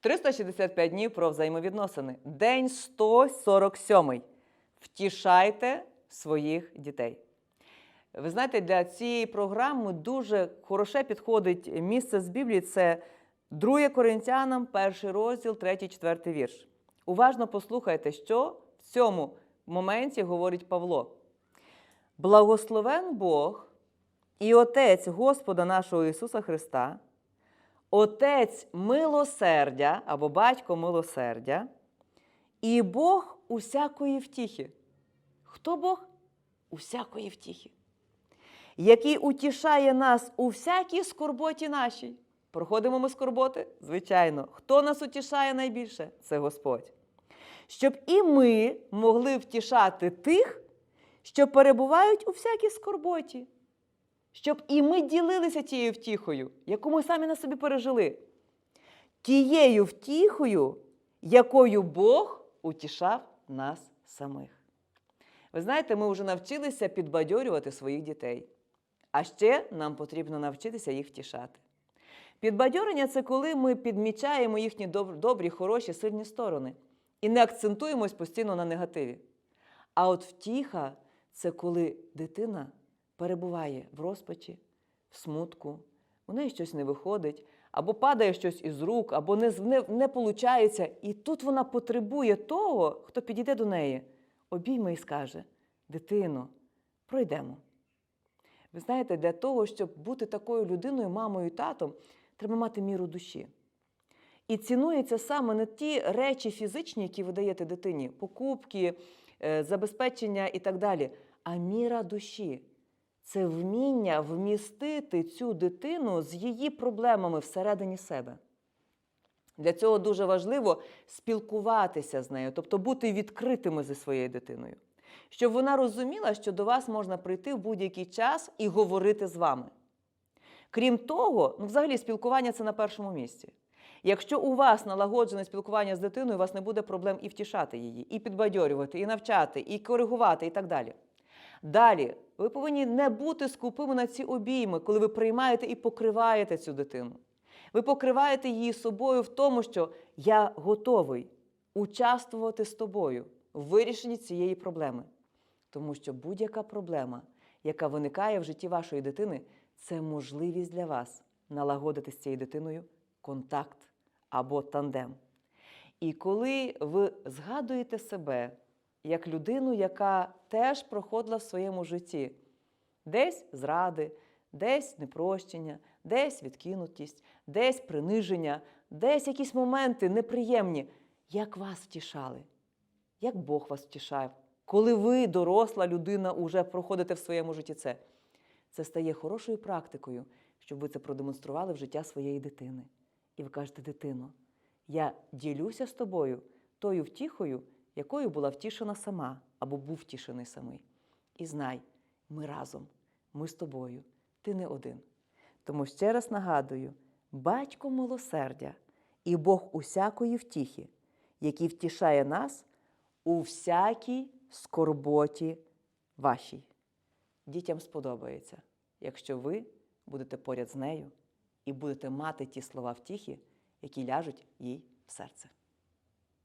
365 днів про взаємовідносини. День 147. Втішайте своїх дітей. Ви знаєте, для цієї програми дуже хороше підходить місце з Біблії. Це 2 Коринтянам, перший розділ, 3-4 вірш. Уважно послухайте, що в цьому моменті говорить Павло. Благословен Бог і Отець Господа нашого Ісуса Христа, Отець милосердя або Батько милосердя, і Бог усякої втіхи. Хто Бог? Усякої втіхи. Який утішає нас у всякій скорботі нашій. Проходимо ми скорботи? Звичайно. Хто нас утішає найбільше? Це Господь. Щоб і ми могли втішати тих, що перебувають у всякій скорботі. Щоб і ми ділилися тією втіхою, яку ми самі на собі пережили. Тією втіхою, якою Бог утішав нас самих. Ви знаєте, ми вже навчилися підбадьорювати своїх дітей. А ще нам потрібно навчитися їх втішати. Підбадьорення це коли ми підмічаємо їхні добрі, хороші, сильні сторони і не акцентуємось постійно на негативі. А от втіха це коли дитина перебуває в розпачі, в смутку, у неї щось не виходить, або падає щось із рук, або не, не, не получається. І тут вона потребує того, хто підійде до неї, обійме і скаже: Дитино, пройдемо. Ви знаєте, для того, щоб бути такою людиною, мамою і татом, треба мати міру душі. І цінується саме не ті речі фізичні, які ви даєте дитині, покупки, е, забезпечення і так далі, а міра душі. Це вміння вмістити цю дитину з її проблемами всередині себе. Для цього дуже важливо спілкуватися з нею, тобто бути відкритими зі своєю дитиною, щоб вона розуміла, що до вас можна прийти в будь-який час і говорити з вами. Крім того, ну, взагалі спілкування це на першому місці. Якщо у вас налагоджене спілкування з дитиною, у вас не буде проблем і втішати її, і підбадьорювати, і навчати, і коригувати, і так далі. Далі, ви повинні не бути скупими на ці обійми, коли ви приймаєте і покриваєте цю дитину. Ви покриваєте її собою в тому, що я готовий участвувати з тобою в вирішенні цієї проблеми. Тому що будь-яка проблема, яка виникає в житті вашої дитини, це можливість для вас налагодити з цією дитиною контакт або тандем. І коли ви згадуєте себе як людину, яка теж проходила в своєму житті десь зради, десь непрощення, десь відкинутість, десь приниження, десь якісь моменти неприємні, як вас втішали, як Бог вас втішав, коли ви, доросла людина, уже проходите в своєму житті це. Це стає хорошою практикою, щоб ви це продемонстрували в життя своєї дитини. І ви кажете, дитино, я ділюся з тобою тою втіхою, якою була втішена сама або був втішений самий. І знай, ми разом, ми з тобою, ти не один. Тому ще раз нагадую: батько милосердя і Бог усякої втіхи, який втішає нас у всякій скорботі вашій. Дітям сподобається, якщо ви будете поряд з нею і будете мати ті слова втіхи, які ляжуть їй в серце.